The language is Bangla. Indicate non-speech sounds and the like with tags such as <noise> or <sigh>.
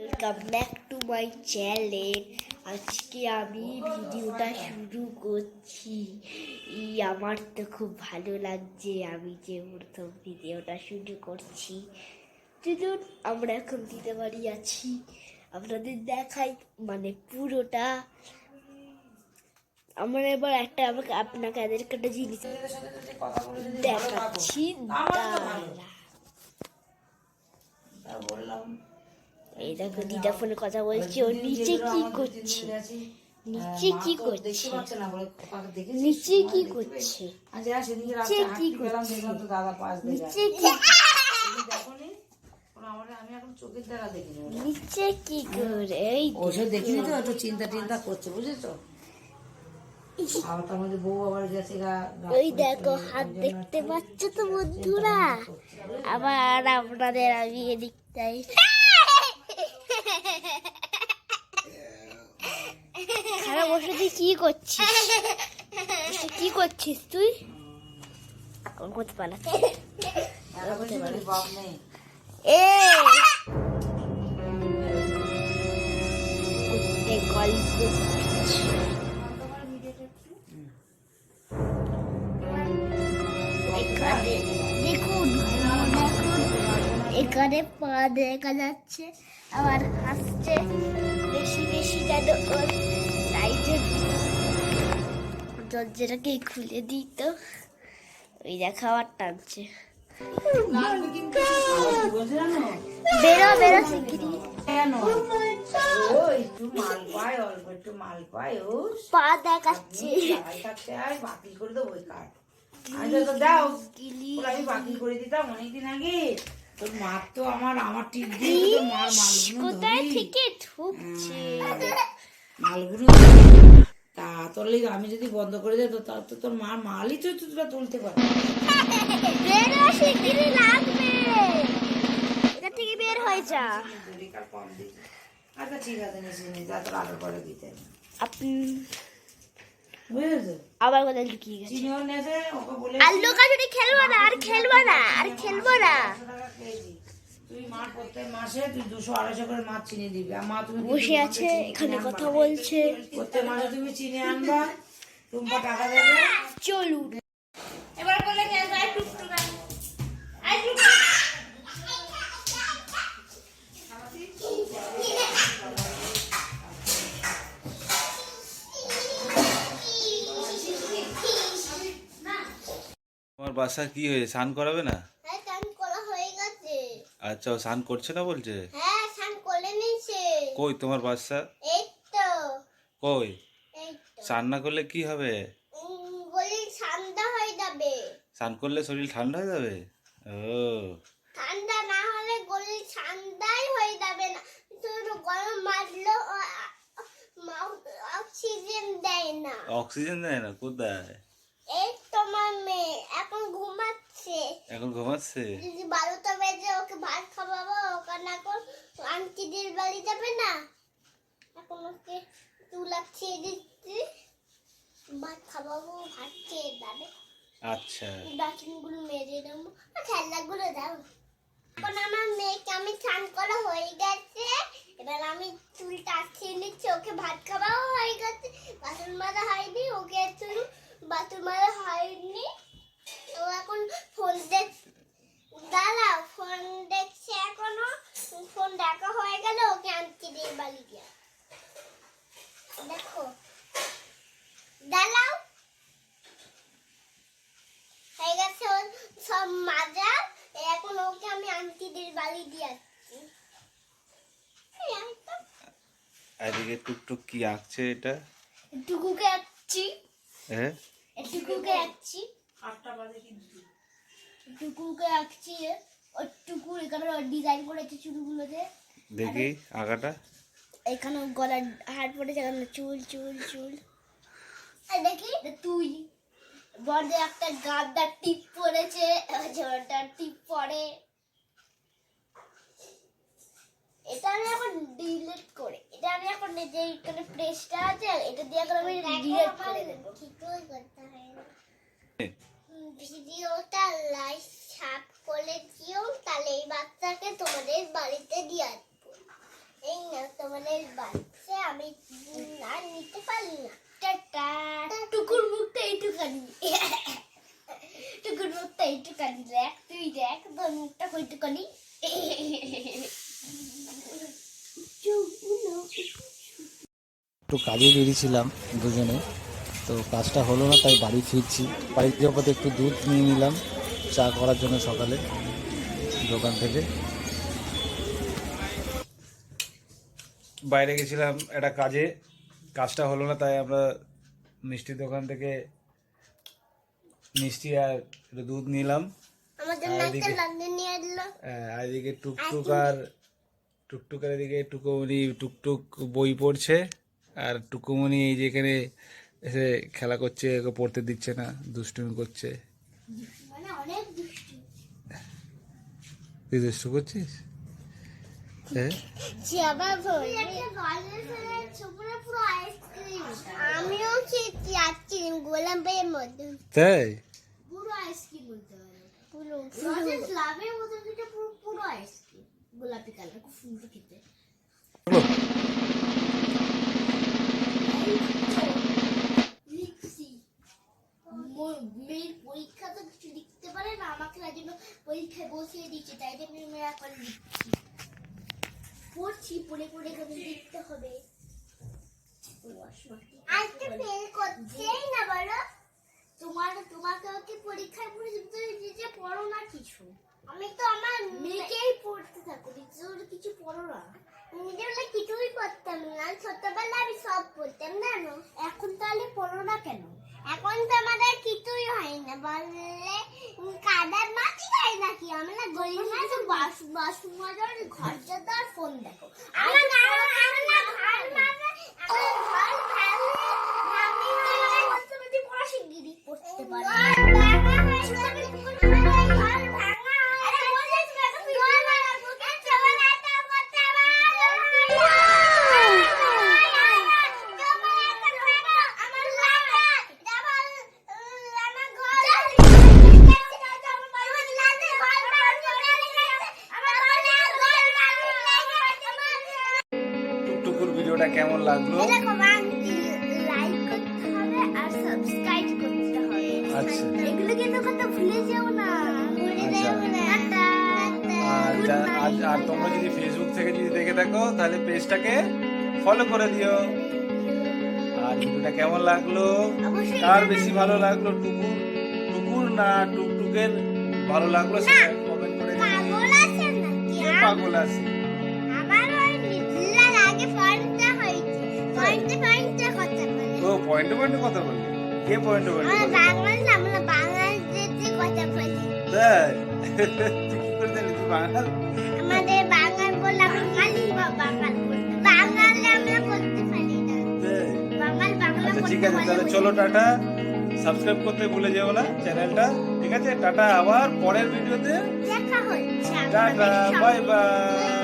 Welcome back to my channel আজকে আমি ভিডিওটা শুরু করছি। ই আমার তো খুব ভালো লাগছে আমি যে প্রথম ভিডিওটা শুরু করছি। চলুন আমরা এখন দিতে বাড়ি আছি। আপনাদের দেখাই মানে পুরোটা। আমরা এবার একটা আমাকে আপনাকে এদেরকে একটা জিনিস দেখাচ্ছি। দাঁড়া বললাম এই দেখো দিদা ফোনে কথা বলছে ও নিচে কি করছে? নিচে কি করছে? দেখে নিচে কি করছে? নিচে কি করছে? নিচে কি। নিচে কি করে? এই ওসব দেখিনি তো একটু চিন্তা টিন্তা করছে বুঝেছ? ওই দেখো হাত দেখতে পাচ্ছ তো বন্ধুরা? আবার আপনাদের আমি এদিকটাই খারাপ বসে তুই কি করছিস? কি করছিস তুই? আমার করতে পালাচ্ছি দাদা বলছে বাড়ির বাপ নেই এ! গল্প এখানে দেখুন দেখুন এখানে পা দেখা যাচ্ছে। আবার হাসছে বেশি বেশি যেন ওর তাই দরজাটাকে খুলে দিত ওই দেখা আবার টানছে। বেরো বেরো শিগগিরি পা দেখাচ্ছে। বাতিল করে দেবো আমি তো তো দাও। আমি বাতিল করে দিতাম অনেকদিন আগে। তোর মার তো আমার আমার টিপ দিয়ে তো মার মালগুলো কোথায় থেকে ঢুকছে? মালগুলো তা তোর লেগে আমি যদি বন্ধ করে দিই তো তা- তো তোর মার মালই তো তোরা তুলতে শিগগিরি লাগবে। এটা থেকে বের হয়ে যা। আচ্ছা ঠিক আছে নিচে নিয়ে যা তোর আগে করে দিতে আপনি আবার খেলব না আর খেলব না আর খেলব না একশো টাকা কেজি তুই মার প্রত্যেক মাসে তুই দুশো আড়াইশো করে মাছ চিনি দিবি। আর মা তুমি বসে আছে এখানে কথা বলছে। প্রত্যেক মাসে তুমি চিনি আনবা টুম্পা টাকা দেবে। চলুন এবার বলে তোমার বাসা কি হয়েছে স্নান করাবে না হ্যাঁ স্নান করা হয়ে গেছে আচ্ছা ও স্নান করছে না বলছে? হ্যাঁ স্নান করে নিয়েছে। কই তোমার বাচ্চা? এই তো। কই? স্নান না করলে কি হবে? উম, বলি ঠান্ডা হয়ে যাবে। স্নান করলে শরীর ঠান্ডা হয়ে যাবে? ও। ঠান্ডা না হলে গলি ঠান্ডাই হয়ে যাবে না। শুধু গরম মারলো অক্সিজেন দেয় না। অক্সিজেন দেয় না কোথায়? এই তোমার মেয়ে এখন ঘুমাচ্ছে। এখন ঘুমাচ্ছে? বারোটা এখন আন্টিদের বাড়ি যাবে না? এখন ওকে তুলা খেয়ে দিচ্ছি। ভাত খাওয়াবো ভাত খেয়ে যাবে। আচ্ছা। বাসনগুলো মেজে দেবো। আর খেলনাগুলো দাও। এখন আমার মেয়েকে আমি স্নান করা হয়ে গেছে। এবার আমি চুলটা আটকিয়ে নিচ্ছি। ওকে ভাত খাওয়াও হয়ে গেছে। বাসন মাজা হয়নি ওকে চুল বাসন মাজা হয়নি। ও এখন ফোন দেখ দাঁড়াও ফোন দেখছে এখনও ফোন দেখা হয়ে গেল ওকে আনতে দিয়ে বাড়ি দিয়া। দেখো। দাঁড়াও। হয়ে গেছে ওর সব মাজা। এখন ওকে আমি আন্টিদের বাড়ি দিয়ে আসছি। এই আমি এদিকে টুকটুক কি আঁকছে এটা? টুকুকে আঁকছি। হ্যাঁ? টুকুকে আঁকছি। আটটা বাজে কিন্তু। টুকুকে আঁকছি ওর এখানে ডিজাইন করেছে চুলগুলোতে। দেখি আঁকাটা এখানে গলার হাট পড়েছে এখানে চুল চুল চুল। দেখি তুই। বড়ে একটা গাদ্দার টিপ পড়েছে ঝোলটা টিপ পড়ে। এটা আমি এখন ডিলিট করে এটা আমি এখন যে এখানে প্রেসটা আছে এটা দিয়ে এখন আমি ডিলিট করে দেবো। করতে হয় ভিডিওটা লাইক সাব দিও তাহলে এই বাচ্চাকে তোমাদের বাড়িতে দিয়ে আসব। এই তোমাদের বাচ্চা আমি আর নিতে পারি না। টাটা। টুকুর মুখটা এইটুকানি। <laughs> টুকুর মুখটা এইটুকানি দেখ তুই দেখ তোর মুখটা কইটুকানি। একটু কাজে বেরিয়েছিলাম দুজনে তো কাজটা হলো না তাই বাড়ি ফিরছি। বাড়ি যাওয়ার পথে একটু দুধ নিয়ে নিলাম। চা করার জন্য সকালে দোকান থেকে। বাইরে গেছিলাম একটা কাজে কাজটা হলো না তাই আমরা মিষ্টির দোকান থেকে মিষ্টি আর একটু দুধ নিলাম। আর এদিকে- এদিকে টুকটুক আর টুকটুক আর এদিকে টুকুমণি টুকটুক বই পড়ছে। আর টুকুমণি এই যে এখানে এসে খেলা করছে ওকে পড়তে দিচ্ছে না দুষ্টুমি করছে। তুই দুষ্টু করছিস? হ্যাঁ? আমিও খেয়েছি আইসক্রিম গোলাপের মধ্যে। তাই? পুরো আইসক্রিম বলতে পারো। পুরো লাভের মতো পুরো পুরো আইসক্রিম গোলাপি কালার খুব সুন্দর খেতে। বসিয়ে দিচ্ছে তাই জন্য আমি এখন লিখছি পড়ছি পড়ে পড়ে করে লিখতে হবে। আজকে ফেল করছেই না বলো? তোমার তোমাকে ওকে পরীক্ষায় পড়ে দিতে পড়ো না কিছু। আমি তো আমার মেয়েকেই পড়তে থাকো নিজের কিছু পড়ো না। নিজের কিছুই পড়তাম না ছোটবেলা আমি সব পড়তাম জানো? এখন তাহলে পড়ো না কেন? এখন তো আমাদের কিছুই হয় না। বললে কাদার মাছ খাই নাকি? আমরা গরিব মাছ বাস বাস মজার ঘর আর ফোন দেখো। আমার আমার আচ্ছা। এগুলো কিন্তু কথা ভুলে যেও না। আচ্ছা। না। টাটা আর আর তোমরা যদি ফেসবুক থেকে যদি দেখে থাকো তাহলে পেজটাকে ফলো করে দিও। আর ভিডিওটা কেমন লাগল? কার বেশি ভালো লাগল টুকুর? টুকুর না টুকটুকের ভালো লাগল সেটা কমেন্ট করে দিও। পাগল আছে পয়েন্টটা পয়েন্টে পয়েন্টে কথা বলে। কে পয়েন্টে আমরা কথা আমরা বলি। তাই তুই কি করে জানি তুই বাঙাল? আমাদের বাঙাল বলে আমরা খালি বাঙাল বাঙালে আমরা বলতে পারি না। বাঙাল বাংলা আচ্ছা ঠিক আছে তাহলে চলো টাটা। সাবস্ক্রাইব করতে ভুলে যেও না চ্যানেলটা ঠিক আছে? টাটা আবার পরের ভিডিওতে দেখা হচ্ছে টাটা বাই বাই।